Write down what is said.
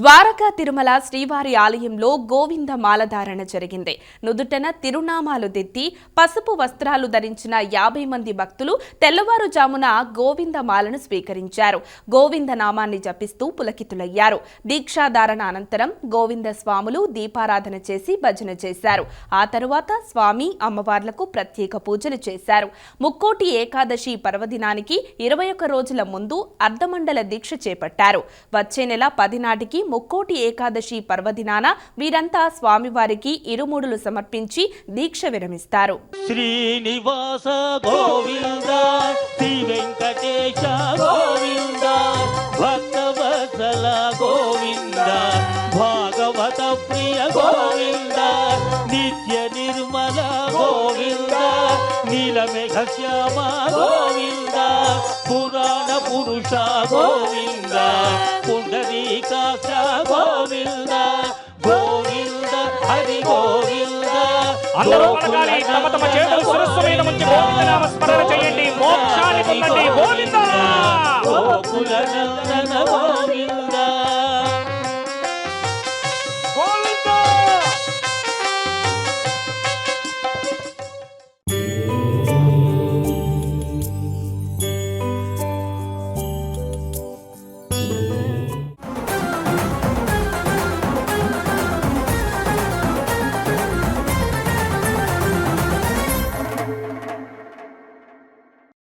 ద్వారకా తిరుమల శ్రీవారి ఆలయంలో గోవింద మాలధారణ జరిగింది. నుదుటన తిరునామాలు దిద్ది పసుపు వస్త్రాలు ధరించిన యాభై మంది భక్తులు తెల్లవారుజామున గోవింద మాలను స్వీకరించారు. గోవింద నామాన్ని జపిస్తూ పులకితులయ్యారు. దీక్షాధారణ అనంతరం గోవింద స్వాములు దీపారాధన చేసి భజన చేశారు. ఆ తరువాత స్వామి అమ్మవార్లకు ప్రత్యేక పూజలు చేశారు. ముక్కోటి ఏకాదశి పర్వదినానికి ఇరవై ఒక్క రోజుల ముందు అర్ధమండల దీక్ష చేపట్టారు. వచ్చే నెల పది నాటికి ముక్కోటి ఏకాదశి పర్వదినాన వీరంతా స్వామివారికి ఇరుముడులు సమర్పించి దీక్ష విరమిస్తారు. శ్రీనివాస గోవింద శ్రీ వెంకటేశ గోవింద భక్తవత్సల గోవింద భాగవత ప్రియ గోవింద నిత్య నిర్మల గోవింద నీలమేఘ శ్యామ గోవింద పురాణ పురుష గోవింద అందరూ పలకాలి. తమ తమ చేతులు శిరస్సు మీద స్మరణ చేయండి. మోక్షాన్ని పొందండి. గోవింద!